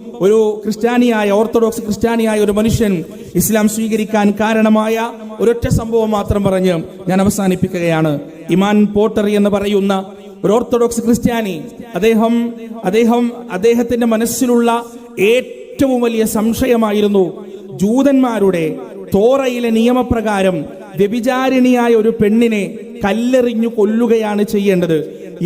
ഒരു ക്രിസ്ത്യാനിയായ ഓർത്തഡോക്സ് ക്രിസ്ത്യാനിയായ ഒരു മനുഷ്യൻ ഇസ്ലാം സ്വീകരിക്കാൻ കാരണമായ ഒരൊറ്റ സംഭവം മാത്രം പറഞ്ഞ് ഞാൻ അവസാനിപ്പിക്കുകയാണ്. ഇമാൻ പോട്ടറി എന്ന് പറയുന്ന ഒരു ഓർത്തഡോക്സ് ക്രിസ്ത്യാനി അദ്ദേഹം അദ്ദേഹം അദ്ദേഹത്തിന്റെ മനസ്സിലുള്ള ഏറ്റവും വലിയ സംശയമായിരുന്നു ജൂതന്മാരുടെ തോറയിലെ നിയമപ്രകാരം വ്യഭിചാരിണിയായ ഒരു പെണ്ണിനെ കല്ലെറിഞ്ഞു കൊല്ലുകയാണ് ചെയ്യേണ്ടത്.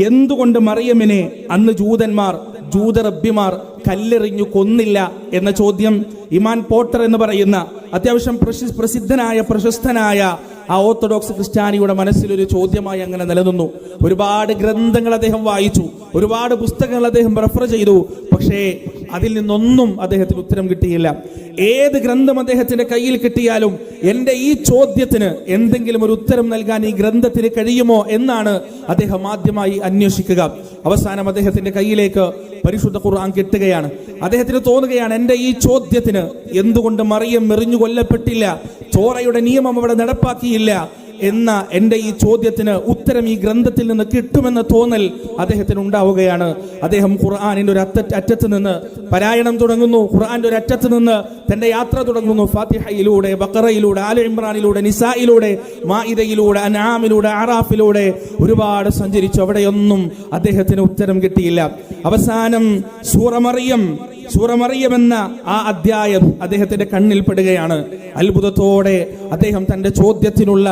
എന്തുകൊണ്ട് മറിയമ്മിനെ അന്ന് ജൂതന്മാർ ജൂതറബ്ബിമാർ കല്ലെറിഞ്ഞു കൊന്നില്ല എന്ന ചോദ്യം ഇമാൻ പോട്ടർ എന്ന് പറയുന്ന അത്യാവശ്യം പ്രസിദ്ധനായ പ്രശസ്തനായ ആ ഓർത്തഡോക്സ് ക്രിസ്ത്യാനിയുടെ മനസ്സിൽ ഒരു ചോദ്യമായി അങ്ങനെ നിലനിന്നു. ഒരുപാട് ഗ്രന്ഥങ്ങൾ അദ്ദേഹം വായിച്ചു. ഒരുപാട് പുസ്തകങ്ങൾ അദ്ദേഹം റെഫർ ചെയ്തു. പക്ഷേ അതിൽ നിന്നൊന്നും അദ്ദേഹത്തിന് ഉത്തരം കിട്ടിയില്ല. ഏത് ഗ്രന്ഥം അദ്ദേഹത്തിന്റെ കയ്യിൽ കിട്ടിയാലും എന്റെ ഈ ചോദ്യത്തിന് എന്തെങ്കിലും ഒരു ഉത്തരം നൽകാൻ ഈ ഗ്രന്ഥത്തിന് കഴിയുമോ എന്നാണ് അദ്ദേഹം ആദ്യമായി അന്വേഷിക്കുക. അവസാനം അദ്ദേഹത്തിന്റെ കയ്യിലേക്ക് പരിശുദ്ധ ഖുർആൻ കിട്ടുകയാണ്. അദ്ദേഹത്തിന് തോന്നുകയാണ് എന്റെ ഈ ചോദ്യത്തിന് എന്തുകൊണ്ട് മറിയം മെറിഞ്ഞു കൊല്ലപ്പെട്ടില്ല? ചോറയുടെ നിയമം അവിടെ നടപ്പാക്കിയില്ല. എന്ന എന്റെ ഈ ചോദ്യത്തിന് ഉത്തരം ഈ ഗ്രന്ഥത്തിൽ നിന്ന് കിട്ടുമെന്ന തോന്നൽ അദ്ദേഹത്തിന് ഉണ്ടാവുകയാണ് അദ്ദേഹം ഖുർആാനിന്റെ ഒരു അറ്റ അറ്റത്ത് നിന്ന് പരായണം തുടങ്ങുന്നു. ഖുർആാന്റെ ഒരു അറ്റത്ത് നിന്ന് തന്റെ യാത്ര തുടങ്ങുന്നു. ഫാത്തിഹയിലൂടെ ബക്കറയിലൂടെ ആല ഇമ്രാനിലൂടെ നിസായിലൂടെ മായിദയിലൂടെ അനാമിലൂടെ ആറാഫിലൂടെ ഒരുപാട് സഞ്ചരിച്ചു. അവിടെയൊന്നും അദ്ദേഹത്തിന് ഉത്തരം കിട്ടിയില്ല. അവസാനം സൂറമറിയം സൂറമറിയം എന്ന ആ അധ്യായം അദ്ദേഹത്തിന്റെ കണ്ണിൽ പെടുകയാണ്. അത്ഭുതത്തോടെ അദ്ദേഹം തന്റെ ചോദ്യത്തിനുള്ള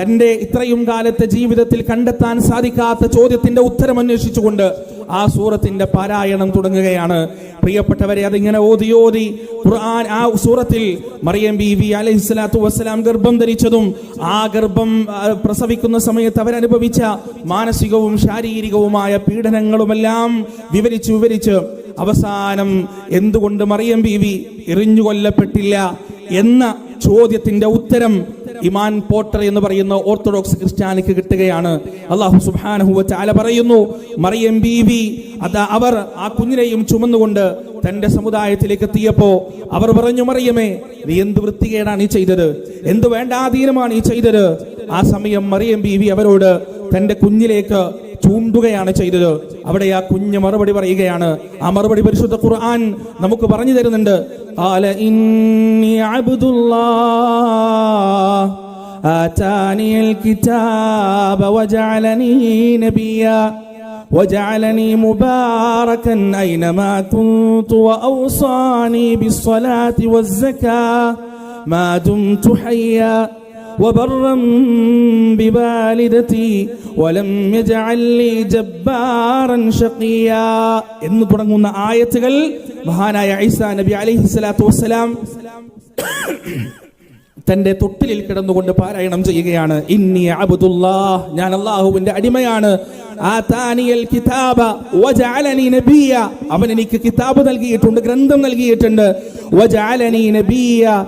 തന്റെ ഇത്രയും കാലത്തെ ജീവിതത്തിൽ കണ്ടെത്താൻ സാധിക്കാത്ത ചോദ്യത്തിന്റെ ഉത്തരം അന്വേഷിച്ചുകൊണ്ട് ആ സൂറത്തിന്റെ പാരായണം തുടങ്ങുകയാണ്. പ്രിയപ്പെട്ടവരെ അതിങ്ങനെ ഓതിയോതി ഓതി ഖുർആൻ ആ സൂറത്തിൽ മറിയം ബി വി അലൈഹി സ്വലാത്തു വസ്സലാം ഗർഭം ധരിച്ചതും ആ ഗർഭം പ്രസവിക്കുന്ന സമയത്ത് അവരനുഭവിച്ച മാനസികവും ശാരീരികവുമായ പീഡനങ്ങളുമെല്ലാം വിവരിച്ച് വിവരിച്ച് അവസാനം എന്തുകൊണ്ട് മറിയം ബി വി എറിഞ്ഞു കൊല്ലപ്പെട്ടില്ല എന്ന ചോദ്യത്തിന്റെ ഉത്തരം ഇമാൻ പോട്ടർ എന്ന് പറയുന്ന ഓർത്തഡോക്സ് ക്രിസ്ത്യാനിക്ക് കിട്ടുകയാണ്. അള്ളാഹു സുബാനഹുവ ചാല പറയുന്നു മറിയം ബീവി അത് അവർ ആ കുഞ്ഞിനെയും ചുമന്നുകൊണ്ട് തന്റെ സമുദായത്തിലേക്ക് എത്തിയപ്പോ അവർ പറഞ്ഞു മറിയമേ നീ എന്ത് വൃത്തികേടാണ് ഈ ചെയ്തത്? എന്ത് വേണ്ടാധീനമാണ് ഈ ചെയ്തത്? ആ സമയം മറിയം ബീവി അവരോട് തന്റെ കുഞ്ഞിലേക്ക് ചൂണ്ടുകയാണ് ചെയ്തത് അവിടെ ആ കുഞ്ഞ് മറുപടി പറയുകയാണ് ആ മറുപടി പരിശുദ്ധ ഖുർആൻ നമുക്ക് പറഞ്ഞു തരുന്നുണ്ട് قال إني عبد الله آتاني الكتاب وجعلني نبيا وجعلني مباركا أينما كنت وأوصاني بالصلاة والزكاة ما دمت حيا وبرا بوالدتي ولم يجعل لي جبارا شقيا എന്ന് തുടങ്ങുന്ന ആയത്തുകൾ മഹാനായ ഈസാ നബി അലൈഹി സ്വലാത്തു വസ്സലാം തന്റെ തൊട്ടിലിൽ കിടന്നുകൊണ്ട് പാരായണം ചെയ്യുകയാണ് ഇന്നി അബ്ദുല്ലാ ഞാൻ അള്ളാഹുവിന്റെ അടിമയാണ് ആതാനിയൽ കിതാബ വജഅലനി നബിയ അവൻ എനിക്ക് കിതാബ് നൽകിയിട്ടുണ്ട് ഗ്രന്ഥം നൽകിയിട്ടുണ്ട് വജഅലനി നബിയ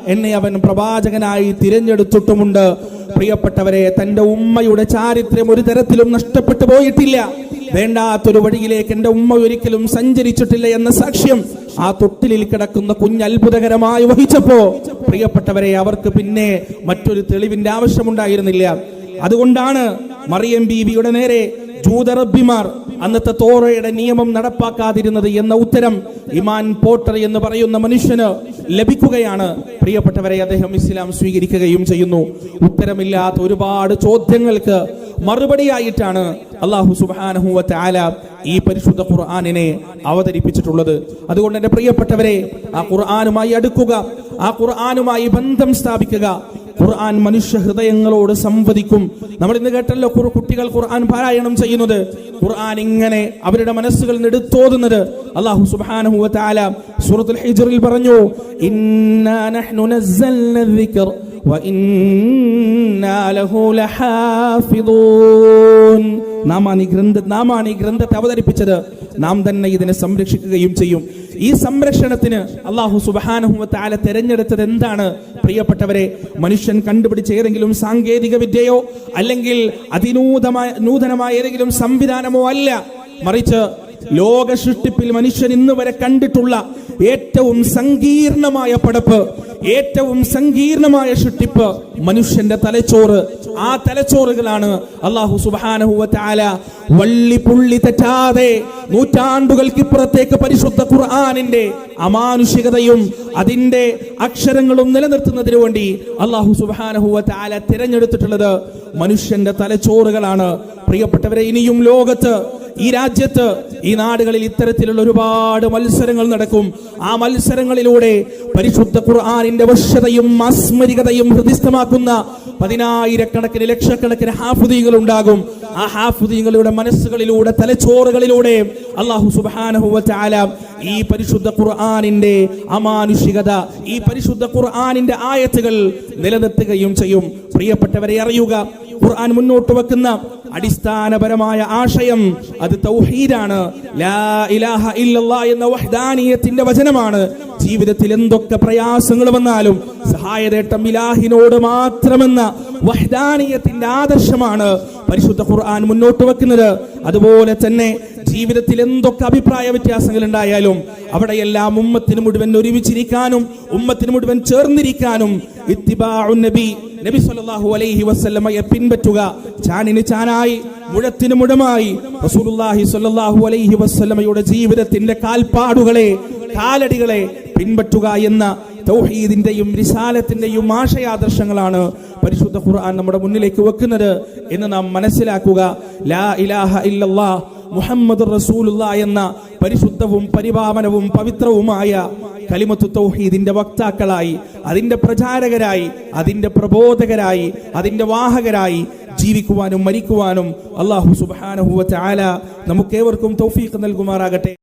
എന്നെ അവൻ പ്രവാചകനായി തിരഞ്ഞെടുത്തിട്ടുമുണ്ട്. പ്രിയപ്പെട്ടവരെ തന്റെ ഉമ്മയുടെ ചാരിത്രം ഒരു തരത്തിലും നഷ്ടപ്പെട്ടു പോയിട്ടില്ല. വേണ്ടാത്തൊരു വഴിയിലേക്ക് എന്റെ ഉമ്മ ഒരിക്കലും സഞ്ചരിച്ചിട്ടില്ല എന്ന സാക്ഷ്യം ആ തൊട്ടിലിൽ കിടക്കുന്ന കുഞ്ഞ് അത്ഭുതകരമായി വഹിച്ചപ്പോ പ്രിയപ്പെട്ടവരെ അവർക്ക് പിന്നെ മറ്റൊരു തെളിവിന്റെ ആവശ്യമുണ്ടായിരുന്നില്ല. അതുകൊണ്ടാണ് മറിയം ബീവിയുടെ നേരെ ജൂതറബിമാർ അന്നത്തെ തോറയുടെ നിയമം നടപ്പാക്കാതിരുന്നത് എന്ന ഉത്തരം ഇമാൻ പോട്ടർ എന്ന് പറയുന്ന മനുഷ്യന് ലഭിക്കുകയാണ്. പ്രിയപ്പെട്ടവരെ അദ്ദേഹം ഇസ്ലാം സ്വീകരിക്കുകയും ചെയ്യുന്നു. ഉത്തരമില്ലാത്ത ഒരുപാട് ചോദ്യങ്ങൾക്ക് മറുപടിയായിട്ടാണ് അള്ളാഹു സുബാനഹുവ ആല ഈ പരിശുദ്ധ ഖുർആാനിനെ അവതരിപ്പിച്ചിട്ടുള്ളത്. അതുകൊണ്ട് എന്റെ പ്രിയപ്പെട്ടവരെ ആ ഖുർആാനുമായി അടുക്കുക ആ ഖുർആാനുമായി ബന്ധം സ്ഥാപിക്കുക ഖുർആൻ മനുഷ്യ ഹൃദയങ്ങളോട് സംവദിക്കും. നമ്മൾ ഇന്ന് കേട്ടല്ലോ കുട്ടികൾ ഖുർആൻ പാരായണം ചെയ്യുന്നത്. ഖുർആൻ ഇങ്ങനെ അവരുടെ മനസ്സുകളിൽ നിന്ന് എടുത്തോതുന്നത്. അള്ളാഹു സുബ്ഹാനഹു വതആല സൂറത്തുൽ ഹിജ്റിൽ പറഞ്ഞു ഇന്നാ നഹ്നു നസ്സൽന ദിക്ർ വ ഇന്നാ ലഹു ലഹാഫിദൂൻ. നാമാണ് ഈ ഗ്രന്ഥത്തെ അവതരിപ്പിച്ചത്. നാം തന്നെ ഇതിനെ സംരക്ഷിക്കുകയും ചെയ്യും. ഈ സംരക്ഷണത്തിന് അള്ളാഹു സുബാനഹുമത്താല താല തെരഞ്ഞെടുത്തത് എന്താണ്? പ്രിയപ്പെട്ടവരെ മനുഷ്യൻ കണ്ടുപിടിച്ച ഏതെങ്കിലും സാങ്കേതിക വിദ്യയോ അല്ലെങ്കിൽ അതിനൂതമായ നൂതനമായ ഏതെങ്കിലും സംവിധാനമോ അല്ല. മറിച്ച് ലോക സൃഷ്ടിപ്പിൽ മനുഷ്യൻ ഇന്ന് വരെ കണ്ടിട്ടുള്ള ഏറ്റവും സങ്കീർണമായ പടപ്പ് ഏറ്റവും സങ്കീർണമായ ഷുട്ടിപ്പ് മനുഷ്യന്റെ തലച്ചോറ്. ആ തലച്ചോറുകളാണ് അള്ളാഹു സുബാനഹുവ താല വള്ളി പുള്ളി തെറ്റാതെ നൂറ്റാണ്ടുകൾക്കിപ്പുറത്തേക്ക് പരിശുദ്ധ ഖുർആാനിന്റെ അമാനുഷികതയും അതിന്റെ അക്ഷരങ്ങളും നിലനിർത്തുന്നതിനു വേണ്ടി അള്ളാഹു സുബാനഹുവ താല തിരഞ്ഞെടുത്തിട്ടുള്ളത് മനുഷ്യന്റെ തലച്ചോറുകളാണ്. പ്രിയപ്പെട്ടവരെ ഇനിയും ലോകത്ത് ഈ രാജ്യത്ത് ഈ നാടുകളിൽ ഇത്തരത്തിലുള്ള ഒരുപാട് മത്സരങ്ങൾ നടക്കും. ആ മത്സരങ്ങളിലൂടെ പരിശുദ്ധ ഖുർആാനിന്റെ വശ്യതയും മാസ്മരികതയും ഹൃദിസ്ഥമാക്കുന്ന പതിനായിരക്കണക്കിന് ലക്ഷക്കണക്കിന് ഹാഫുദീകൾ ഉണ്ടാകും. ആ ഹാഫുദീങ്ങളുടെ മനസ്സുകളിലൂടെ തലച്ചോറുകളിലൂടെ അള്ളാഹു സുബാനഹുവ ചാല ഈ പരിശുദ്ധ ഖുർആാനിന്റെ അമാനുഷികത ഈ പരിശുദ്ധ ഖുർആാനിന്റെ ആയത്തുകൾ നിലനിർത്തുകയും ചെയ്യും. പ്രിയപ്പെട്ടവരെ അറിയുക ഖുർആൻ മുന്നോട്ട് വെക്കുന്ന അടിസ്ഥാനപരമായ ആശയം അത് തൗഹീദാണ്. ലാ ഇലാഹ ഇല്ലല്ലാ എന്ന വഹ്ദാനിയത്തിന്റെ വചനമാണ്. ജീവിതത്തിൽ എന്തൊക്കെ പ്രയാസങ്ങൾ വന്നാലും സഹായതേട്ടം ഇലാഹിനോട് മാത്രമെന്ന വഹ്ദാനിയത്തിന്റെ ആദർശമാണ്. പരിശുദ്ധ ഖുർആൻ മുന്നോട്ട് വെക്കുന്നത്. അതുപോലെ തന്നെ ജീവിതത്തിൽ എന്തൊക്കെ അഭിപ്രായ വ്യത്യാസങ്ങൾ ഉണ്ടായാലും അവിടെയെല്ലാം ഉമ്മത്തിന് മുഴുവൻ ഒരുമിച്ചിരിക്കാനും ഉമ്മത്തിന് മുഴുവൻ ചേർന്നിരിക്കാനും ഇത്തിബാഉൻ നബി നബി സല്ലല്ലാഹു അലൈഹി വസല്ലമയെ പിൻപറ്റുക ചാണിന് ചാനായി മുഴത്തിന് മുഴമായി. റസൂലുള്ളാഹി സല്ലല്ലാഹു അലൈഹി വസല്ലമയുടെ ജീവിതത്തിന്റെ കാൽപ്പാടുകളെ കാലടികളെ പിൻപറ്റുക എന്ന തൗഹീദിന്റെയും റിസാലത്തിന്റെയും ആശയാദർശങ്ങളാണ് പരിശുദ്ധ ഖുർആൻ നമ്മുടെ മുന്നിലേക്ക് വെക്കുന്നത് എന്ന് നാം മനസ്സിലാക്കുക. ലാ ഇലാഹ ഇല്ലല്ലാ മുഹമ്മദ് റസൂലുള്ള എന്ന പരിശുദ്ധവും പരിപാവനവും പവിത്രവുമായ കലിമത്തു തൗഹീദിന്റെ വക്താക്കളായി അതിന്റെ പ്രചാരകരായി അതിന്റെ പ്രബോധകരായി അതിന്റെ വാഹകരായി ജീവിക്കുവാനും മരിക്കുവാനും അള്ളാഹു സുബാനഹുവ ചാല നമുക്കേവർക്കും തൗഫീഖ് നൽകുമാറാകട്ടെ.